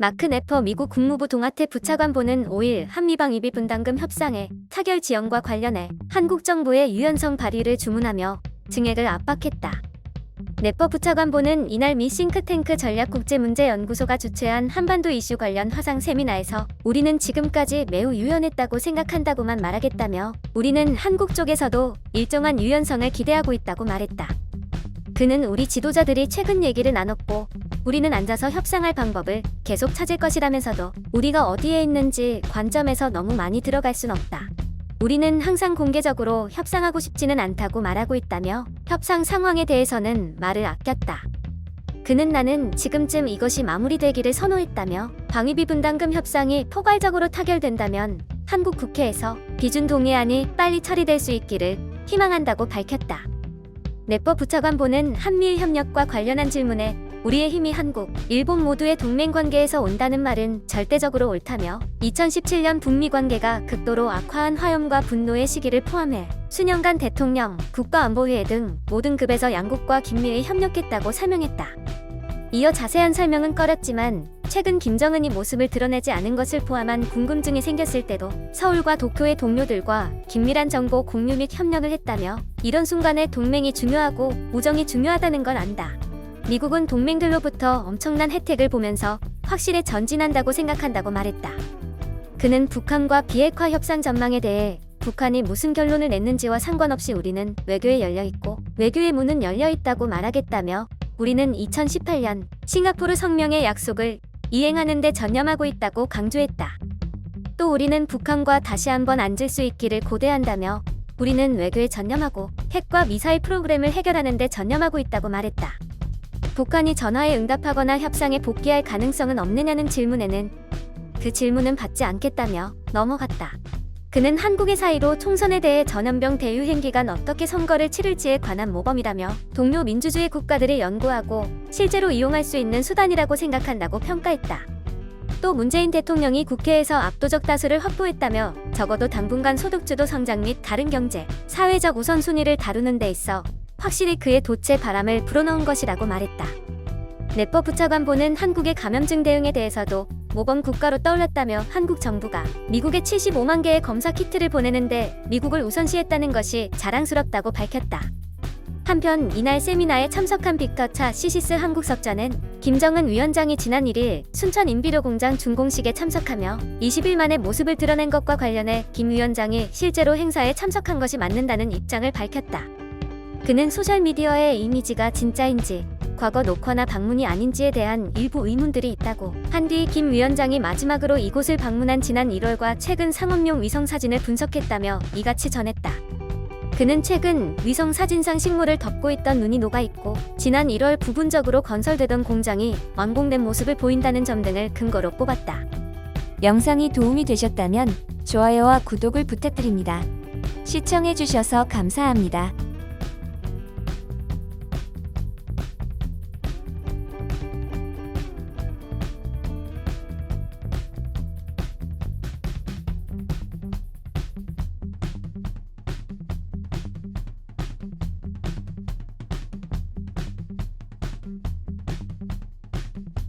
마크 네퍼 미국 국무부 동아태 부차관보는 5일 한미방 입이 분담금 협상에 타결 지연과 관련해 한국 정부의 유연성 발의를 주문하며 증액을 압박했다. 네퍼 부차관보는 이날 미 싱크탱크 전략국제문제연구소가 주최한 한반도 이슈 관련 화상 세미나에서 우리는 지금까지 매우 유연했다고 생각한다고만 말하겠다며 우리는 한국 쪽에서도 일정한 유연성을 기대하고 있다고 말했다. 그는 우리 지도자들이 최근 얘기를 나눴고 우리는 앉아서 협상할 방법을 계속 찾을 것이라면서도 우리가 어디에 있는지 관점에서 너무 많이 들어갈 순 없다. 우리는 항상 공개적으로 협상하고 싶지는 않다고 말하고 있다며 협상 상황에 대해서는 말을 아꼈다. 그는 나는 지금쯤 이것이 마무리되기를 선호했다며 방위비 분담금 협상이 포괄적으로 타결된다면 한국 국회에서 비준 동의안이 빨리 처리될 수 있기를 희망한다고 밝혔다. 네퍼 부차관보는 한미일 협력과 관련한 질문에 우리의 힘이 한국, 일본 모두의 동맹 관계에서 온다는 말은 절대적으로 옳다며 2017년 북미 관계가 극도로 악화한 화염과 분노의 시기를 포함해 수년간 대통령, 국가안보회의 등 모든 급에서 양국과 긴밀히 협력했다고 설명했다. 이어 자세한 설명은 꺼렸지만 최근 김정은이 모습을 드러내지 않은 것을 포함한 궁금증이 생겼을 때도 서울과 도쿄의 동료들과 긴밀한 정보 공유 및 협력을 했다며 이런 순간에 동맹이 중요하고 우정이 중요하다는 걸 안다. 미국은 동맹들로부터 엄청난 혜택을 보면서 확실히 전진한다고 생각한다고 말했다. 그는 북한과 비핵화 협상 전망에 대해 북한이 무슨 결론을 냈는지와 상관없이 우리는 외교에 열려 있고 외교의 문은 열려 있다고 말하겠다며 우리는 2018년 싱가포르 성명의 약속을 이행하는 데 전념하고 있다고 강조했다. 또 우리는 북한과 다시 한번 앉을 수 있기를 고대한다며 우리는 외교에 전념하고 핵과 미사일 프로그램을 해결하는 데 전념하고 있다고 말했다. 북한이 전화에 응답하거나 협상에 복귀할 가능성은 없느냐는 질문에는 그 질문은 받지 않겠다며 넘어갔다. 그는 한국의 사이로 총선에 대해 전염병 대유행 기간 어떻게 선거를 치를지에 관한 모범이라며 동료 민주주의 국가들이 연구하고 실제로 이용할 수 있는 수단이라고 생각한다고 평가했다. 또 문재인 대통령이 국회에서 압도적 다수를 확보했다며 적어도 당분간 소득주도 성장 및 다른 경제, 사회적 우선순위를 다루는 데 있어 확실히 그의 도체 바람을 불어넣은 것이라고 말했다. 네퍼 부차관보는 한국의 감염증 대응에 대해서도 모범 국가로 떠올랐다며 한국 정부가 미국에 75만 개의 검사 키트를 보내는데 미국을 우선시했다는 것이 자랑스럽다고 밝혔다. 한편 이날 세미나에 참석한 빅터차 시시스 한국석전은 김정은 위원장이 지난 1일 순천 인비료 공장 준공식에 참석하며 20일 만에 모습을 드러낸 것과 관련해 김 위원장이 실제로 행사에 참석한 것이 맞는다는 입장을 밝혔다. 그는 소셜미디어의 이미지가 진짜인지 과거 녹화나 방문이 아닌지에 대한 일부 의문들이 있다고 한 뒤 김 위원장이 마지막으로 이곳을 방문한 지난 1월과 최근 상업용 위성 사진을 분석했다며 이같이 전했다. 그는 최근 위성 사진상 식물을 덮고 있던 눈이 녹아 있고 지난 1월 부분적으로 건설되던 공장이 완공된 모습을 보인다는 점 등을 근거로 뽑았다. 영상이 도움이 되셨다면 좋아요와 구독을 부탁드립니다. 시청해주셔서 감사합니다.